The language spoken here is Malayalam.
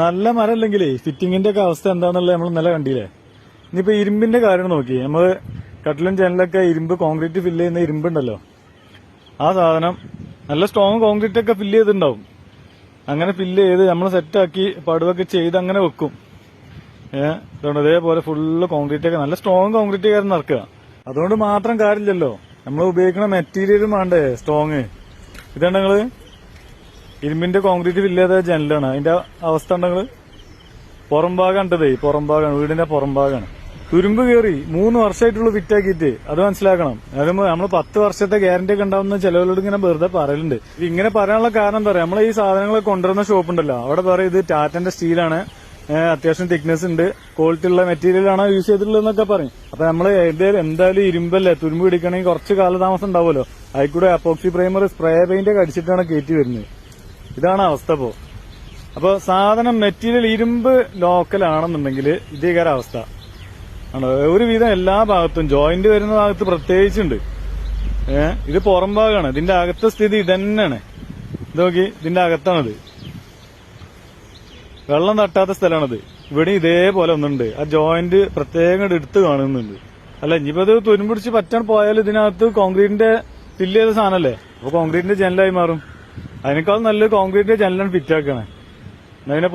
നല്ല മരം അല്ലെങ്കിലേ ഫിറ്റിങ്ങിന്റെ ഒക്കെ അവസ്ഥ എന്താണെന്നുള്ളത് നമ്മൾ ഇന്നലെ കണ്ടില്ലേ? ഇനിയിപ്പോ ഇരുമ്പിന്റെ കാര്യം നോക്കി. നമ്മൾ കട്ടിലും ജനലൊക്കെ ഇരുമ്പ് കോൺക്രീറ്റ് ഫില്ല് ചെയ്യുന്ന ഇരുമ്പുണ്ടല്ലോ. ആ സാധനം നല്ല സ്ട്രോങ് കോൺക്രീറ്റ് ഒക്കെ ഫില്ല് ചെയ്തിട്ടുണ്ടാവും. അങ്ങനെ ഫില്ല് ചെയ്ത് നമ്മൾ സെറ്റാക്കി പടുവൊക്കെ ചെയ്ത് അങ്ങനെ വെക്കും. ഏഹ് അതേപോലെ ഫുള്ള് കോൺക്രീറ്റ് ഒക്കെ നല്ല സ്ട്രോങ് കോൺക്രീറ്റ് കാര്യം നടക്കുക. അതുകൊണ്ട് മാത്രം കാര്യമില്ലല്ലോ. നമ്മൾ ഉപയോഗിക്കുന്ന മെറ്റീരിയലും വേണ്ടേ സ്ട്രോങ് ഇതാണ് നിങ്ങൾ? ഇരുമ്പിന്റെ കോൺക്രീറ്റ് ഇല്ലാത്ത ജനലാണ്. അതിന്റെ അവസ്ഥ ഉണ്ടെങ്കിൽ പുറം ഭാഗം ഉണ്ടതേ പുറം ഭാഗമാണ് വീടിന്റെ പുറം ഭാഗമാണ് തുരുമ്പ് കയറി മൂന്ന് വർഷമായിട്ടുള്ള ഫിറ്റാക്കിയിട്ട് അത് മനസ്സിലാക്കണം. അത് നമ്മൾ പത്ത് വർഷത്തെ ഗ്യാരണ്ടി ഒക്കെ ഉണ്ടാവുന്ന ചിലവരോട് ഇങ്ങനെ വെറുതെ പറയലുണ്ട്. ഇങ്ങനെ പറയാനുള്ള കാരണം എന്താ പറയാ നമ്മൾ ഈ കൊണ്ടുവരുന്ന ഷോപ്പ് ഉണ്ടല്ലോ അവിടെ പറയും ഇത് ടാറ്റന്റെ സ്റ്റീലാണ് അത്യാവശ്യം തിക്നെസ് ഉണ്ട്. ക്വാളിറ്റി ഉള്ള മെറ്റീരിയൽ ആണ് യൂസ് ചെയ്തിട്ടുള്ളതെന്നൊക്കെ പറയും. അപ്പൊ നമ്മൾ എന്തായാലും ഇരുമ്പല്ലേ തുരുമ്പ് പിടിക്കണമെങ്കിൽ കുറച്ച് കാലതാമസം ഉണ്ടാവുമല്ലോ. അതിൽ കൂടെ അപ്പോക്സി പ്രൈമർ സ്പ്രേ പെയിന്റ് ഒക്കെ അടിച്ചിട്ടാണ് കയറ്റി വരുന്നത്. ഇതാണ് അവസ്ഥ ഇപ്പോ അപ്പൊ സാധനം മെറ്റീരിയൽ ഇരുമ്പ് ലോക്കൽ ആണെന്നുണ്ടെങ്കിൽ ഇതേകാര അവസ്ഥ. ആണോ? ഒരുവിധം എല്ലാ ഭാഗത്തും ജോയിന്റ് വരുന്ന ഭാഗത്ത് പ്രത്യേകിച്ചുണ്ട്. ഏഹ് ഇത് പുറം ഭാഗമാണ് ഇതിന്റെ അകത്തെ സ്ഥിതി ഇതന്നെയാണ്. ഇത് നോക്കി ഇതിന്റെ അകത്താണിത്. വെള്ളം തട്ടാത്ത സ്ഥലമാണിത്. ഇവിടെ ഇതേപോലെ ഒന്നുണ്ട്. ആ ജോയിന്റ് പ്രത്യേകം എടുത്ത് കാണുന്നുണ്ട്. അല്ല ഇനിയിപ്പോ അത് തുരുമ്പിടിച്ച് പറ്റാൻ പോയാൽ ഇതിനകത്ത് കോൺക്രീറ്റിന്റെ ഫില്ല് ചെയ്ത സാധനല്ലേ? അപ്പൊ കോൺക്രീറ്റിന്റെ ജനലായി മാറും. അതിനേക്കാൾ നല്ല കോൺക്രീറ്റ് ജനലാണ് ഫിറ്റ് ആക്കണേ. എന്നാ പിന്നെ